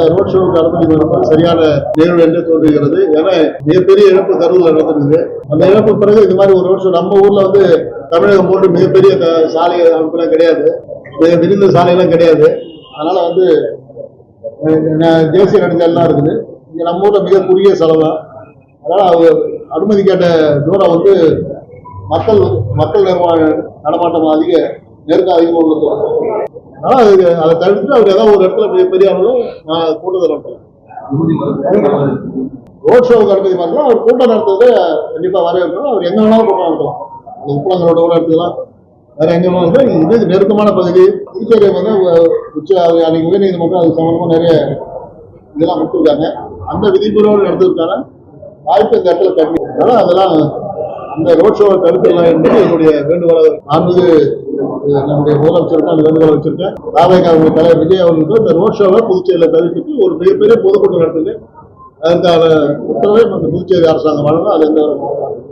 அந்த ரோட் ஷோவுக்கு அனுமதி சரியான நிகழ்வு என்று தோன்றுகிறது. ஏன்னா மிகப்பெரிய இழப்பு கருவில் நடந்திருக்குது. அந்த இழப்பு பிறகு இது மாதிரி ஒரு ரோட் ஷோ நம்ம ஊர்ல வந்து தமிழகம் போட்டு மிகப்பெரிய க- சாலை அமைப்புலாம் கிடையாது. மிக விரிந்த சாலையெல்லாம் கிடையாது. அதனால வந்து தேசிய நெடுஞ்சாலாம் இருக்குது. இங்க நம்ம ஊர்ல மிக குறுகிய செலவு அதனால அவங்க அனுமதி கேட்ட தூரம் வந்து மக்கள் மக்கள் நிர்வாக நடமாட்டம் அதிக நெருக்கம் அதிகமாக உள்ளது. ஆனா அது அதை தவிர்த்து அவர் ஏதாவது ஒரு இடத்துல பெரிய அளவில் நான் கூட்டத்தை நடத்தலாம். ரோட் ஷோவுக்கு அனுமதி பார்க்கலாம். அவர் கூட்டம் நடத்துறது கண்டிப்பாக வரவேற்கணும் அவர் எங்க வேணாலும் கூட்டம் நடத்தலாம். அந்த உப்பளங்களோட கூட எடுத்துக்கலாம். வேற எங்க வேணாலும் இது நெருக்கமான பகுதி. புதுச்சேரி வந்து உச்ச அன்னைக்கு உயர்நீதிமன்றம் அது சம்பந்தமா நிறைய இதெல்லாம் கொடுத்துருக்காங்க. அந்த விதிமுறையோடு நடத்துறதுக்கான வாய்ப்பு இந்த இடத்துல கம்மி. அதெல்லாம் அந்த ரோட் ஷோவை தடுத்துடலாம் என்பது என்னுடைய வேண்டுகோளாக ஆன்மீக நம்முடைய முதலமைச்சருக்கும் அந்த வேண்டுகோளை வச்சிருக்கேன். ராமேக தலைவர் விஜய் அவர்களுக்கு இந்த ரோட் ஷோவை புதுச்சேரியில் தவிர்த்துட்டு ஒரு மிகப்பெரிய பொதுக்கூட்டம் நடத்துது அதற்கான உத்தரவை நம்ம புதுச்சேரி அரசாங்கம் வழங்கும் அது எந்த